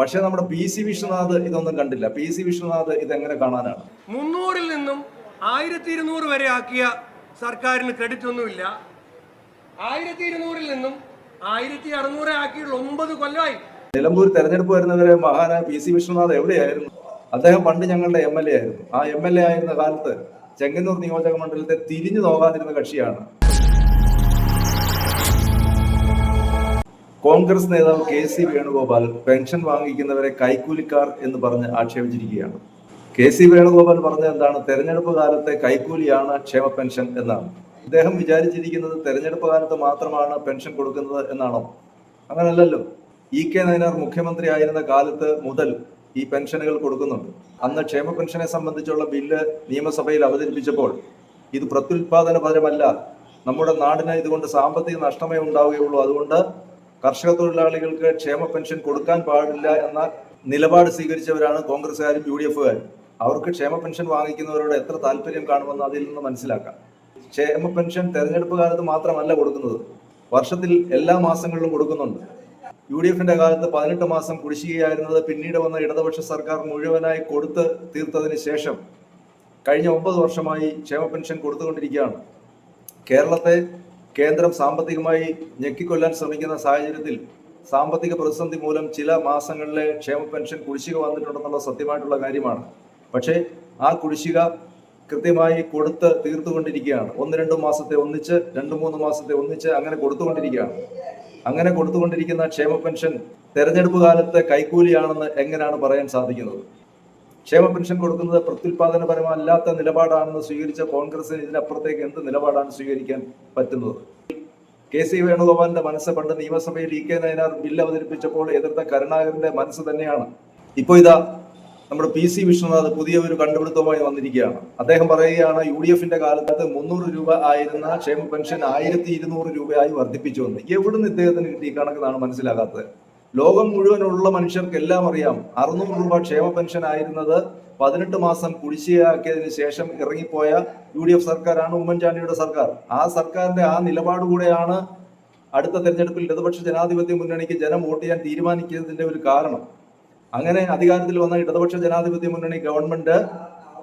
പക്ഷേ നമ്മുടെ P C Vishwanath ഇതൊന്നും കണ്ടില്ല. പി സി വിശ്വനാഥ് ഇതെങ്ങനെ കാണാനാണ്? മുന്നൂറിൽ നിന്നും ആയിരത്തി ഇരുന്നൂറ് വരെ ആക്കിയ സർക്കാരിന് ക്രെഡിറ്റ് ഒന്നുമില്ല. ആയിരത്തി ഇരുന്നൂറിൽ നിന്നും ആയിരത്തി അറുന്നൂറ് ആക്കിയുള്ള ഒമ്പത് കൊല്ലമായി നിലമ്പൂർ തെരഞ്ഞെടുപ്പ് വരുന്നവരെ മഹാനായ പി സി വിശ്വനാഥ് എവിടെയായിരുന്നു? അദ്ദേഹം പണ്ട് ഞങ്ങളുടെ എം എൽ എ ആയിരുന്നു. ആ എം എൽ എ ആയിരുന്ന കാലത്ത് ചെങ്ങന്നൂർ നിയോജക മണ്ഡലത്തെ തിരിഞ്ഞു നോക്കാതിരുന്ന കക്ഷിയാണ് കോൺഗ്രസ് നേതാവ് കെ സി വേണുഗോപാൽ പെൻഷൻ വാങ്ങിക്കുന്നവരെ കൈക്കൂലിക്കാർ എന്ന് പറഞ്ഞ് ആക്ഷേപിച്ചിരിക്കുകയാണ്. കെ സി വേണുഗോപാൽ പറഞ്ഞ എന്താണ്? തെരഞ്ഞെടുപ്പ് കാലത്തെ കൈക്കൂലിയാണ് ക്ഷേമ പെൻഷൻ എന്നാണ്. അദ്ദേഹം വിചാരിച്ചിരിക്കുന്നത് തെരഞ്ഞെടുപ്പ് കാലത്ത് മാത്രമാണ് പെൻഷൻ കൊടുക്കുന്നത് എന്നാണോ? അങ്ങനല്ലല്ലോ. ഇ കെ നയനാർ മുഖ്യമന്ത്രി ആയിരുന്ന കാലത്ത് മുതൽ ഈ പെൻഷനുകൾ കൊടുക്കുന്നുണ്ട്. അന്ന് ക്ഷേമ പെൻഷനെ സംബന്ധിച്ചുള്ള ബില്ല് നിയമസഭയിൽ അവതരിപ്പിച്ചപ്പോൾ ഇത് പ്രത്യുൽപാദനപരമല്ല നമ്മുടെ നാടിന് ഇതുകൊണ്ട് സാമ്പത്തിക നഷ്ടമേ ഉണ്ടാവുകയുള്ളൂ. അതുകൊണ്ട് കർഷക തൊഴിലാളികൾക്ക് ക്ഷേമ പെൻഷൻ കൊടുക്കാൻ പാടില്ല എന്ന നിലപാട് സ്വീകരിച്ചവരാണ് കോൺഗ്രസ്സുകാരും യു ഡി എഫുകാരും അവർക്ക് ക്ഷേമ പെൻഷൻ വാങ്ങിക്കുന്നവരോട് എത്ര താല്പര്യം കാണുമെന്ന് അതിൽ നിന്ന് മനസ്സിലാക്കാം. ക്ഷേമ പെൻഷൻ തെരഞ്ഞെടുപ്പ് കാലത്ത് മാത്രമല്ല കൊടുക്കുന്നത്. വർഷത്തിൽ എല്ലാ മാസങ്ങളിലും കൊടുക്കുന്നുണ്ട്. യു ഡി എഫിന്റെ കാലത്ത് പതിനെട്ട് മാസം കുടിശ്ശികയായിരുന്നത് പിന്നീട് വന്ന ഇടതുപക്ഷ സർക്കാർ മുഴുവനായി കൊടുത്ത് തീർത്തതിന് ശേഷം കഴിഞ്ഞ ഒമ്പത് വർഷമായി ക്ഷേമ പെൻഷൻ കൊടുത്തുകൊണ്ടിരിക്കുകയാണ്. കേരളത്തെ കേന്ദ്രം സാമ്പത്തികമായി ഞെക്കിക്കൊല്ലാൻ ശ്രമിക്കുന്ന സാഹചര്യത്തിൽ സാമ്പത്തിക പ്രതിസന്ധി മൂലം ചില മാസങ്ങളിലെ ക്ഷേമ പെൻഷൻ കുടിശ്ശിക വന്നിട്ടുണ്ടെന്നുള്ള സത്യമായിട്ടുള്ള കാര്യമാണ്. പക്ഷേ ആ കുടിശ്ശിക കൃത്യമായി കൊടുത്ത് തീർത്തുകൊണ്ടിരിക്കുകയാണ്. ഒന്ന് രണ്ട് മാസത്തെ ഒന്നിച്ച് രണ്ട് മൂന്ന് മാസത്തെ ഒന്നിച്ച് അങ്ങനെ കൊടുത്തുകൊണ്ടിരിക്കുകയാണ്. അങ്ങനെ കൊടുത്തുകൊണ്ടിരിക്കുന്ന ക്ഷേമ പെൻഷൻ തെരഞ്ഞെടുപ്പ് കാലത്തെ കൈക്കൂലിയാണെന്ന് എങ്ങനെയാണ് പറയാൻ സാധിക്കുന്നത്? ക്ഷേമ പെൻഷൻ കൊടുക്കുന്നത് പ്രത്യുൽപാദനപരമല്ലാത്ത നിലപാടാണെന്ന് സ്വീകരിച്ച കോൺഗ്രസിന് ഇതിനപ്പുറത്തേക്ക് എന്ത് നിലപാടാണ് സ്വീകരിക്കാൻ പറ്റുന്നത്? കെ സി വേണുഗോപാലിന്റെ മനസ്സ് പണ്ട് നിയമസഭയിൽ ഇ കെ നയനാർ ബില്ല് അവതരിപ്പിച്ചപ്പോൾ എതിർത്ത കരുണാകരന്റെ മനസ്സ് തന്നെയാണ്. ഇപ്പോൾ ഇതാ നമ്മുടെ പി സി വിഷ്ണുനാഥ് പുതിയ ഒരു കണ്ടുപിടുത്തവുമായി വന്നിരിക്കുകയാണ്. അദ്ദേഹം പറയുകയാണ് യു ഡി എഫിന്റെ കാലത്ത് മുന്നൂറ് രൂപ ആയിരുന്ന ക്ഷേമ പെൻഷൻ ആയിരത്തി ഇരുന്നൂറ് രൂപയായി വർദ്ധിപ്പിച്ചു എന്ന് എവിടുന്ന് ഇദ്ദേഹത്തിന് കിട്ടി കണക്കെന്നാണ് മനസ്സിലാകാത്തത്? ലോകം മുഴുവനുള്ള മനുഷ്യർക്ക് എല്ലാം അറിയാം. അറുന്നൂറ് രൂപ ക്ഷേമ പെൻഷൻ ആയിരുന്നത് പതിനെട്ട് മാസം കുടിശ്ശികയാക്കിയതിന് ശേഷം ഇറങ്ങിപ്പോയ യു ഡി എഫ് സർക്കാരാണ് ഉമ്മൻചാണ്ടിയുടെ സർക്കാർ. ആ സർക്കാരിന്റെ ആ നിലപാട് കൂടെയാണ് അടുത്ത തെരഞ്ഞെടുപ്പിൽ ഇടതുപക്ഷ ജനാധിപത്യ മുന്നണിക്ക് ജനം വോട്ട് ചെയ്യാൻ തീരുമാനിക്കുന്നതിന്റെ ഒരു കാരണം. അങ്ങനെ അധികാരത്തിൽ വന്ന ഇടതുപക്ഷ ജനാധിപത്യ മുന്നണി ഗവൺമെന്റ്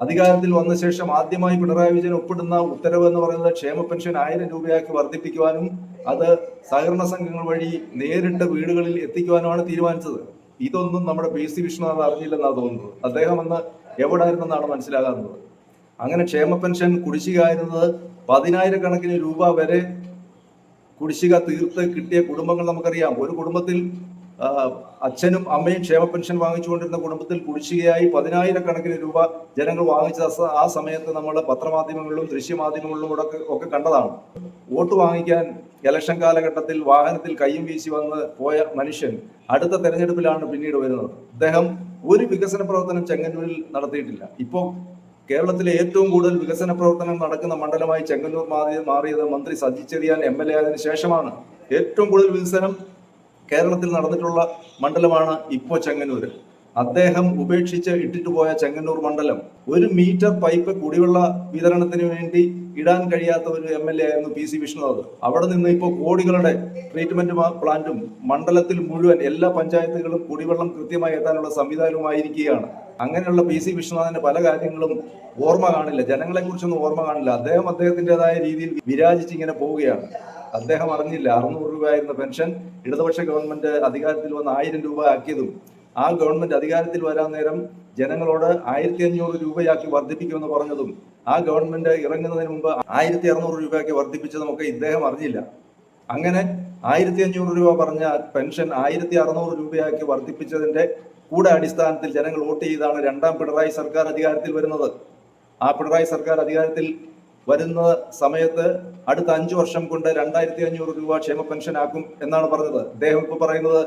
അധികാരത്തിൽ വന്ന ശേഷം ആദ്യമായി പിണറായി വിജയൻ ഒപ്പിടുന്ന ഉത്തരവ് എന്ന് പറയുന്നത് ക്ഷേമ പെൻഷൻ ആയിരം രൂപയാക്കി വർദ്ധിപ്പിക്കുവാനും അത് സഹകരണ സംഘങ്ങൾ വഴി നേരിട്ട് വീടുകളിൽ എത്തിക്കുവാനുമാണ് തീരുമാനിച്ചത്. ഇതൊന്നും നമ്മുടെ പി സി വിഷ്ണുനാഥ് അറിഞ്ഞില്ലെന്നാണ് തോന്നുന്നത്. അദ്ദേഹം അന്ന് എവിടായിരുന്നെന്നാണ് മനസ്സിലാകാറുള്ളത് അങ്ങനെ ക്ഷേമ പെൻഷൻ കുടിശ്ശികയായിരുന്നത് പതിനായിരക്കണക്കിന് രൂപ വരെ കുടിശ്ശിക തീർത്ത് കിട്ടിയ കുടുംബങ്ങൾ നമുക്കറിയാം. ഒരു കുടുംബത്തിൽ അച്ഛനും അമ്മയും ക്ഷേമ പെൻഷൻ വാങ്ങിച്ചുകൊണ്ടിരുന്ന കുടുംബത്തിൽ കുടിശ്ശികയായി പതിനായിരക്കണക്കിന് രൂപ ജനങ്ങൾ വാങ്ങിച്ച ആ സമയത്ത് നമ്മൾ പത്രമാധ്യമങ്ങളിലും ദൃശ്യമാധ്യമങ്ങളിലും ഒക്കെ- ഒക്കെ കണ്ടതാണ്. വോട്ട് വാങ്ങിക്കാൻ ഇലക്ഷൻ കാലഘട്ടത്തിൽ വാഹനത്തിൽ കയ്യും വീശി വന്ന് പോയ മനുഷ്യൻ അടുത്ത തെരഞ്ഞെടുപ്പിലാണ് പിന്നീട് വരുന്നത്. അദ്ദേഹം ഒരു വികസന പ്രവർത്തനം ചെങ്ങന്നൂരിൽ നടത്തിയിട്ടില്ല. ഇപ്പോൾ കേരളത്തിലെ ഏറ്റവും കൂടുതൽ വികസന പ്രവർത്തനം നടക്കുന്ന മണ്ഡലമായി ചെങ്ങന്നൂർ മാറി മാറിയത് മന്ത്രി Saji Cheriyan M L A ആയതിനു ശേഷമാണ്. ഏറ്റവും കൂടുതൽ വികസനം കേരളത്തിൽ നടന്നിട്ടുള്ള മണ്ഡലമാണ് ഇപ്പോൾ ചെങ്ങന്നൂര് അദ്ദേഹം ഉപേക്ഷിച്ച് ഇട്ടിട്ട് പോയ ചെങ്ങന്നൂർ മണ്ഡലം ഒരു മീറ്റർ പൈപ്പ് കുടിവെള്ള വിതരണത്തിന് വേണ്ടി ഇടാൻ കഴിയാത്ത ഒരു എം എൽ എ ആയിരുന്നു പി സി വിഷ്ണുനാഥ്. അവിടെ നിന്ന് ഇപ്പോൾ കോടികളുടെ ട്രീറ്റ്മെന്റ് പ്ലാന്റും മണ്ഡലത്തിൽ മുഴുവൻ എല്ലാ പഞ്ചായത്തുകളും കുടിവെള്ളം കൃത്യമായി എത്താനുള്ള സംവിധാനവുമായിരിക്കുകയാണ്. അങ്ങനെയുള്ള പി സി വിഷ്ണുനാഥിന്റെ പല കാര്യങ്ങളും ഓർമ്മ കാണില്ല. ജനങ്ങളെ കുറിച്ചൊന്നും ഓർമ്മ കാണില്ല. അദ്ദേഹം അദ്ദേഹത്തിന്റെതായ രീതിയിൽ വിരാജിച്ച് ഇങ്ങനെ പോവുകയാണ്. അദ്ദേഹം അറിഞ്ഞില്ല. അറുന്നൂറ് രൂപ ആയിരുന്ന പെൻഷൻ. ഇടതുപക്ഷ ഗവൺമെന്റ് അധികാരത്തിൽ വന്ന് ആയിരം രൂപ ആക്കിയതും ആ ഗവൺമെന്റ് അധികാരത്തിൽ വരാൻ നേരം ജനങ്ങളോട് ആയിരത്തി അഞ്ഞൂറ് രൂപയാക്കി വർദ്ധിപ്പിക്കുമെന്ന് പറഞ്ഞതും ആ ഗവൺമെന്റ് ഇറങ്ങുന്നതിന് മുമ്പ് ആയിരത്തി അറുന്നൂറ് രൂപയാക്കി വർദ്ധിപ്പിച്ചതും ഒക്കെ ഇദ്ദേഹം അറിഞ്ഞില്ല. അങ്ങനെ ആയിരത്തി അഞ്ഞൂറ് രൂപ പറഞ്ഞ പെൻഷൻ ആയിരത്തി അറുന്നൂറ് രൂപയാക്കി വർദ്ധിപ്പിച്ചതിന്റെ കൂടെ അടിസ്ഥാനത്തിൽ ജനങ്ങൾ വോട്ട് ചെയ്താണ് രണ്ടാം പിണറായി സർക്കാർ അധികാരത്തിൽ വരുന്നത്. ആ പിണറായി സർക്കാർ അധികാരത്തിൽ വരുന്ന സമയത്ത് അടുത്ത അഞ്ചു വർഷം കൊണ്ട് രണ്ടായിരത്തി അഞ്ഞൂറ് രൂപ ക്ഷേമ പെൻഷൻ ആക്കും എന്നാണ് പറഞ്ഞത്. അദ്ദേഹം ഇപ്പൊ പറയുന്നത്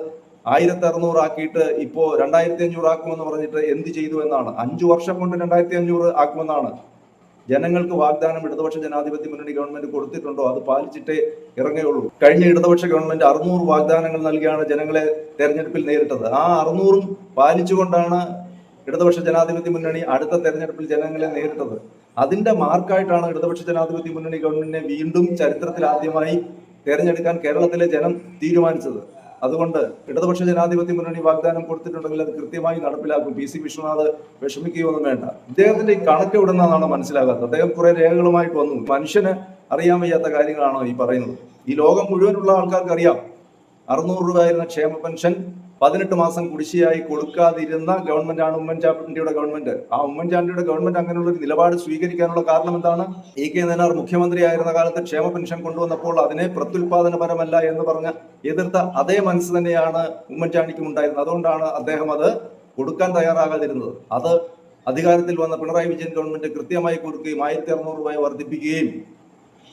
ആയിരത്തി അറുന്നൂറ് ആക്കിയിട്ട് ഇപ്പോ രണ്ടായിരത്തി അഞ്ഞൂറ് ആക്കുമെന്ന് പറഞ്ഞിട്ട് എന്ത് ചെയ്തു എന്നാണ്. അഞ്ചു വർഷം കൊണ്ട് രണ്ടായിരത്തി അഞ്ഞൂറ് ആക്കുമെന്നാണ്. ജനങ്ങൾക്ക് വാഗ്ദാനം ഇടതുപക്ഷ ജനാധിപത്യ മുന്നണി ഗവൺമെന്റ് കൊടുത്തിട്ടുണ്ടോ? അത് പാലിച്ചിട്ടേ ഇറങ്ങുകയുള്ളൂ. കഴിഞ്ഞ ഇടതുപക്ഷ ഗവൺമെന്റ് അറുന്നൂറ് വാഗ്ദാനങ്ങൾ നൽകിയാണ് ജനങ്ങളെ തെരഞ്ഞെടുപ്പിൽ നേരിട്ടത്. ആ അറുന്നൂറും പാലിച്ചുകൊണ്ടാണ് ഇടതുപക്ഷ ജനാധിപത്യ മുന്നണി അടുത്ത തെരഞ്ഞെടുപ്പിൽ ജനങ്ങളെ നേരിട്ടത്. അതിന്റെ മാർക്കായിട്ടാണ് ഇടതുപക്ഷ ജനാധിപത്യ മുന്നണി ഗവൺമെന്റിനെ വീണ്ടും ചരിത്രത്തിൽ ആദ്യമായി തെരഞ്ഞെടുക്കാൻ കേരളത്തിലെ ജനം തീരുമാനിച്ചത്. അതുകൊണ്ട് ഇടതുപക്ഷ ജനാധിപത്യ മുന്നണി വാഗ്ദാനം കൊടുത്തിട്ടുണ്ടെങ്കിൽ അത് കൃത്യമായി നടപ്പിലാക്കും. പി സി വിശ്വനാഥ് വിഷമിക്കുകയൊന്നും വേണ്ട. ഇദ്ദേഹത്തിന്റെ ഈ കണക്ക് എവിടുന്നാണ് മനസ്സിലാകാത്തത്? അദ്ദേഹം കുറെ രേഖകളുമായിട്ട് വന്നു. മനുഷ്യന് അറിയാൻ വയ്യാത്ത കാര്യങ്ങളാണോ ഈ പറയുന്നത്? ഈ ലോകം മുഴുവനുള്ള ആൾക്കാർക്ക് അറിയാം അറുന്നൂറ് രൂപ ആയിരുന്ന ക്ഷേമ പെൻഷൻ പതിനെട്ട് മാസം കുടിശ്ശിയായി കൊടുക്കാതിരുന്ന ഗവൺമെന്റാണ് ഉമ്മൻചാണ്ടിയുടെ ഗവൺമെന്റ്. ആ ഉമ്മൻചാണ്ടിയുടെ ഗവൺമെന്റ് അങ്ങനെയുള്ള ഒരു നിലപാട് സ്വീകരിക്കാനുള്ള കാരണം എന്താണ്? ഇ കെ നയനാർ മുഖ്യമന്ത്രിയായിരുന്ന കാലത്ത് ക്ഷേമ പെൻഷൻ കൊണ്ടുവന്നപ്പോൾ അതിനെ പ്രത്യുൽപാദനപരമല്ല എന്ന് പറഞ്ഞ എതിർത്ത അതേ മനസ്സ് തന്നെയാണ് ഉമ്മൻചാണ്ടിക്കും ഉണ്ടായിരുന്നത്. അതുകൊണ്ടാണ് അദ്ദേഹം അത് കൊടുക്കാൻ തയ്യാറാകാതിരുന്നത്. അത് അധികാരത്തിൽ വന്ന പിണറായി വിജയൻ ഗവൺമെന്റ് കൃത്യമായി കൊടുക്കുകയും ആയിരത്തി അറുന്നൂറ് രൂപ വർദ്ധിപ്പിക്കുകയും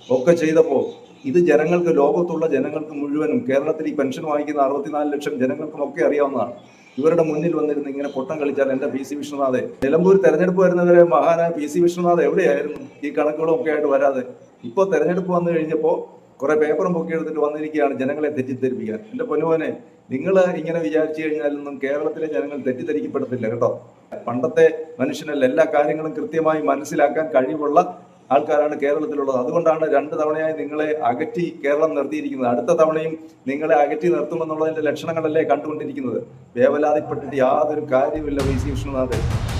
ഒക്കെ ചെയ്തപ്പോൾ ഇത് ജനങ്ങൾക്ക് ലോകത്തുള്ള ജനങ്ങൾക്ക് മുഴുവനും കേരളത്തിൽ ഈ പെൻഷൻ വാങ്ങിക്കുന്ന അറുപത്തിനാല് ലക്ഷം ജനങ്ങൾക്കും ഒക്കെ അറിയാവുന്നതാണ്. ഇവരുടെ മുന്നിൽ വന്നിരുന്ന് ഇങ്ങനെ പൊട്ടം കളിച്ചാൽ എന്റെ പി സി വിശ്വനാഥെ നിലമ്പൂർ തെരഞ്ഞെടുപ്പ് വരുന്നവരെ മഹാനായ പി സി വിശ്വനാഥ് എവിടെയായിരുന്നു? ഈ കണക്കുകളും ഒക്കെ ആയിട്ട് വരാതെ. ഇപ്പോൾ തെരഞ്ഞെടുപ്പ് വന്നു കഴിഞ്ഞപ്പോൾ കുറെ പേപ്പറും പൊക്കി എടുത്തിട്ട് വന്നിരിക്കുകയാണ് ജനങ്ങളെ തെറ്റിദ്ധരിപ്പിക്കാൻ. എന്റെ പൊന്നുപോനെ നിങ്ങൾ ഇങ്ങനെ വിചാരിച്ചു കഴിഞ്ഞാലൊന്നും കേരളത്തിലെ ജനങ്ങൾ തെറ്റിദ്ധരിക്കപ്പെടത്തില്ല കേട്ടോ. പണ്ടത്തെ മനുഷ്യനല്ല എല്ലാ കാര്യങ്ങളും കൃത്യമായി മനസ്സിലാക്കാൻ കഴിവുള്ള ആൾക്കാരാണ് കേരളത്തിലുള്ളത്. അതുകൊണ്ടാണ് രണ്ട് തവണയായി നിങ്ങളെ അകറ്റി കേരളം നിർത്തിയിരിക്കുന്നത്. അടുത്ത തവണയും നിങ്ങളെ അകറ്റി നിർത്തുമെന്നുള്ളതിന്റെ ലക്ഷണങ്ങളല്ലേ കണ്ടുകൊണ്ടിരിക്കുന്നത്. വേവലാതിപ്പെട്ടിട്ട് യാതൊരു കാര്യമില്ല വി. സി. വിഷ്ണുനാഥ്